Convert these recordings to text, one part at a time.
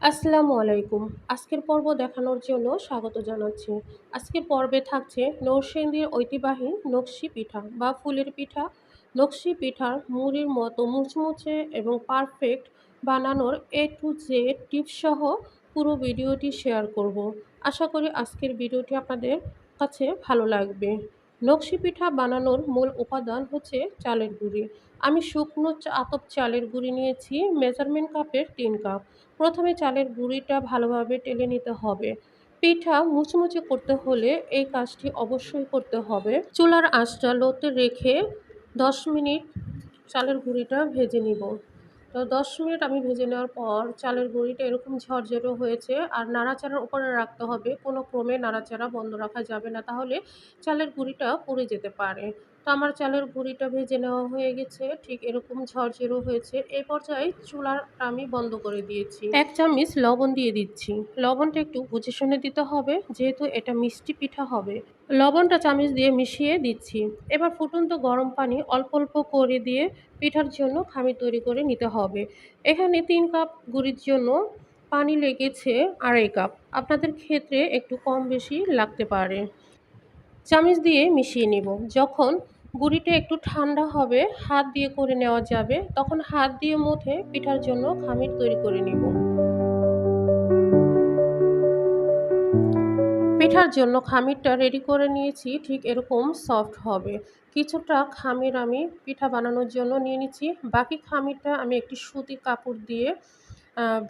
আসসালামু আলাইকুম। আজকের পর্ব দেখানোর জন্য স্বাগত জানাচ্ছি। আজকের পর্বে থাকছে নরসিংদীর ঐতিহ্যবাহী নকশি পিঠা বা ফুলের পিঠা। নকশি পিঠার মুড়ির মতো মুচমুচে এবং পারফেক্ট বানানোর এ টু জেড টিপসসহ পুরো ভিডিওটি শেয়ার করব। আশা করি আজকের ভিডিওটি আপনাদের কাছে ভালো লাগবে। নকশি পিঠা বানানোর মূল উপাদান হচ্ছে চালের গুঁড়ি। আমি শুকনো আতপ চালের গুঁড়ি নিয়েছি, মেজারমেন্ট কাপের তিন কাপ। প্রথমে চালের গুঁড়িটা ভালোভাবে টেলে নিতে হবে। পিঠা মুচমুচে করতে হলে এই কাজটি অবশ্যই করতে হবে। চুলার আঁচটা লোতে রেখে দশ মিনিট চালের গুঁড়িটা ভেজে নিব। তো দশ মিনিট আমি ভেজে নেওয়ার পর চালের গুঁড়িটা এরকম ঝরঝরে হয়েছে আর নাড়াচাড়ার উপরে রাখতে হবে। কোনো ক্রমে নাড়াচাড়া বন্ধ রাখা যাবে না তাহলে চালের গুঁড়িটা পুড়ে যেতে পারে। তো আমার চালের গুঁড়িটা ভেজে নেওয়া হয়ে গেছে। ঠিক এরকম ঝরঝরো হয়েছে। এই পর্যায়ে চুলার আমি বন্ধ করে দিয়েছি। এক চামচ লবণ দিয়ে দিচ্ছি। লবণটা একটু বুঝে শুনে দিতে হবে, যেহেতু এটা মিষ্টি পিঠা হবে। লবণটা চামচ দিয়ে মিশিয়ে দিচ্ছি। এবার ফুটন্ত গরম পানি অল্প অল্প করে দিয়ে পিঠার জন্য খামির তৈরি করে নিতে হবে। এখানে তিন কাপ গুঁড়ির জন্য পানি লেগেছে আড়াই কাপ। আপনাদের ক্ষেত্রে একটু কম বেশি লাগতে পারে। চামচ দিয়ে মিশিয়ে নিব। যখন গুঁড়িটা একটু ঠান্ডা হবে, হাত দিয়ে করে নেওয়া যাবে, তখন হাত দিয়ে মুথে পিঠার জন্য খামির তৈরি করে নিব। পিঠার জন্য খামিরটা রেডি করে নিয়েছি, ঠিক এরকম সফট হবে। কিছুটা খামির আমি পিঠা বানানোর জন্য নিয়ে নিচ্ছি। বাকি খামিরটা আমি একটি সুতি কাপড় দিয়ে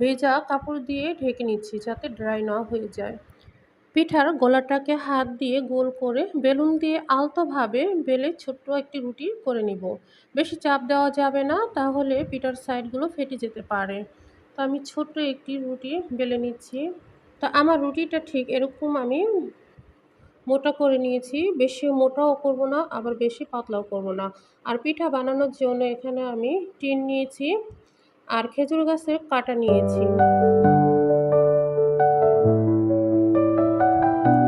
ভেজা কাপড় দিয়ে ঢেকে নিচ্ছি যাতে ড্রাই না হয়ে যায়। পিঠার গোলাটাকে হাত দিয়ে গোল করে বেলুন দিয়ে আলতোভাবে বেলে ছোট্ট একটি রুটি করে নিব। বেশি চাপ দেওয়া যাবে না, তাহলে পিঠার সাইডগুলো ফেটে যেতে পারে। তো আমি ছোট্ট একটি রুটি বেলে নিচ্ছি। তো আমার রুটিটা ঠিক এরকম আমি মোটা করে নিয়েছি। বেশি মোটাও করব না, আবার বেশি পাতলাও করব না। আর পিঠা বানানোর জন্য এখানে আমি টিন নিয়েছি আর খেজুর গাছের কাটা নিয়েছি।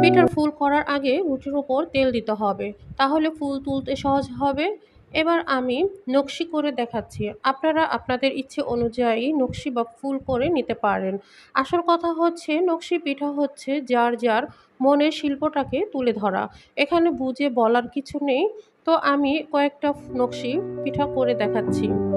পিঠার ফুল করার আগে রুটির উপর তেল দিতে হবে। তাহলে ফুল তুলতে সহজ হবে। এবার আমি নকশি করে দেখাচ্ছি। আপনারা আপনাদের ইচ্ছে অনুযায়ী নকশি বা ফুল করে নিতে পারেন। আসল কথা হচ্ছে, নকশি পিঠা হচ্ছে যার যার মনের শিল্পটাকে তুলে ধরা। এখানে বুঝে বলার কিছু নেই। তো আমি কয়েকটা নকশি পিঠা করে দেখাচ্ছি।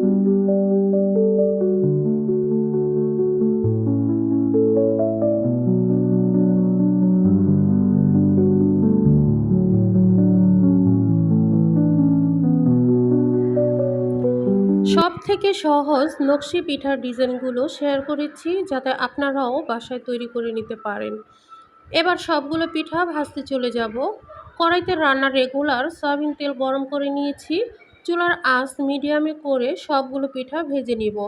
সবথেকে সহজ নকশি পিঠার ডিজাইনগুলো শেয়ার করেছি যাতে আপনারাও বাসায় তৈরি করে নিতে পারেন। এবার সবগুলো পিঠা ভাজতে চলে যাব। কড়াইতে রান্না রেগুলার সয়াবিন তেল গরম করে নিয়েছি। চুলার আঁচ মিডিয়ামে করে সবগুলো পিঠা ভেজে নিব।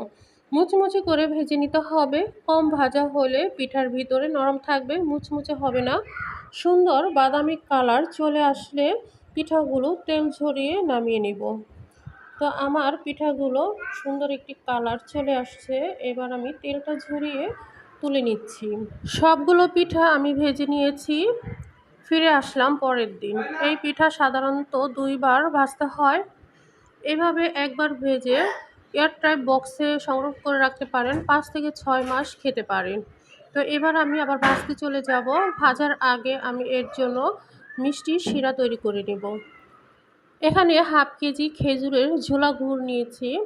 মুচমুচে করে ভেজে নিতে হবে। কম ভাজা হলে পিঠার ভিতরে নরম থাকবে, মুচমুচে হবে না। সুন্দর বাদামি কালার চলে আসলে পিঠাগুলো তেল ঝরিয়ে নামিয়ে নিব। তো আমার পিঠাগুলো সুন্দর একটি কালার চলে আসছে। এবার আমি তেলটা ঝরিয়ে তুলে নিচ্ছি। সবগুলো পিঠা আমি ভেজে নিয়েছি। ফিরে আসলাম পরের দিন। এই পিঠা সাধারণত দুইবার ভাজতে হয়। এভাবে একবার ভেজে এয়ারটাইট বক্সে সংরক্ষণ করে রাখতে পারেন। পাঁচ থেকে ছয় মাস খেতে পারেন। তো এবার আমি আবার ভাজতে চলে যাব। ভাজার আগে আমি এর জন্য মিষ্টি শিরা তৈরি করে নেব। এখানে হাফ কেজি খেজুরের ঝোলা গুড় নিয়েছি।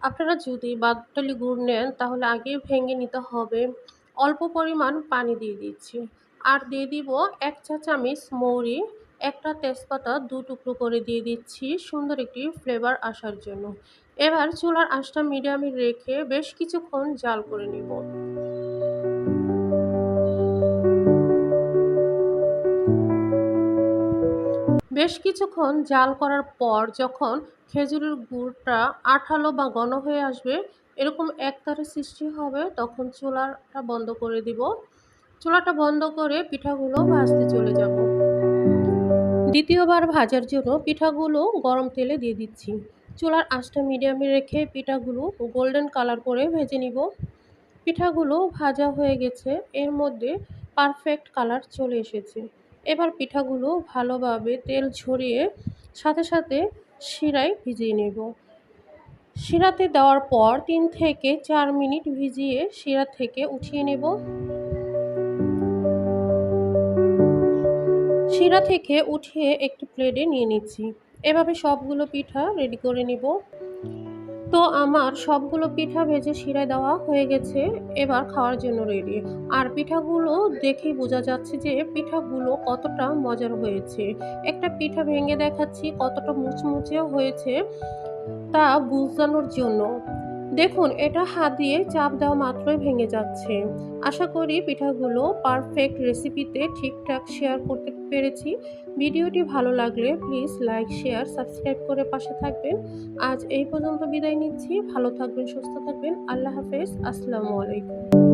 আপনারা যদি বাদটালি গুড় নেন, তাহলে আগে ভেঙে নিতে হবে। অল্প পরিমাণ পানি দিয়ে দিচ্ছি। আর দিয়ে দিব এক চা চামচ মৌরি। একটা তেজপাতা দু টুকরো করে দিয়ে দিচ্ছি সুন্দর একটি ফ্লেভার আসার জন্য। এবার চুলার আঁচটা মিডিয়ামে রেখে বেশ কিছুক্ষণ জাল করে নিব। বেশ কিছুক্ষণ জাল করার পর যখন খেজুরের গুড়টা আঠালো বা ঘন হয়ে আসবে, এরকম একতারে সৃষ্টি হবে, তখন চুলাটা বন্ধ করে দিব। চুলাটা বন্ধ করে পিঠাগুলো ভাজতে চলে যাব। দ্বিতীয়বার ভাজার জন্য পিঠাগুলো গরম তেলে দিয়ে দিচ্ছি। চুলার আঁচটা মিডিয়ামে রেখে পিঠাগুলো গোল্ডেন কালার করে ভেজে নিব। পিঠাগুলো ভাজা হয়ে গেছে, এর মধ্যে পারফেক্ট কালার চলে এসেছে। এবার পিঠাগুলো ভালোভাবে তেল ঝরিয়ে সাথে সাথে শিরায় ভিজিয়ে নেব। শিরাতে দেওয়ার পর তিন থেকে চার মিনিট ভিজিয়ে শিরা থেকে উঠিয়ে নেব। শিরা থেকে উঠিয়ে একটি প্লেটে নিয়ে নিচ্ছি। এভাবে সবগুলো পিঠা রেডি করে নিব। তো আমার সবগুলো পিঠা ভেজে শিরায় দেওয়া হয়ে গেছে। এবার খাওয়ার জন্য রেডি আর পিঠাগুলো দেখেই বোঝা যাচ্ছে যে পিঠাগুলো কতটা মজার হয়েছে। একটা পিঠা ভেঙে দেখাচ্ছি কতটা মুচমুচেও হয়েছে তা বোঝানোর জন্য। দেখুন, এটা হাত দিয়ে চাপ দেওয়া মাত্রই ভেঙে যাচ্ছে। আশা করি পিঠাগুলো পারফেক্ট রেসিপিতে ঠিকঠাক শেয়ার করতে পেরেছি। ভিডিওটি ভালো লাগলে প্লিজ লাইক শেয়ার সাবস্ক্রাইব করে পাশে থাকবেন। আজ এই পর্যন্ত বিদায় নিচ্ছি। ভালো থাকবেন, সুস্থ থাকবেন। আল্লাহ হাফেজ। আসসালামু আলাইকুম।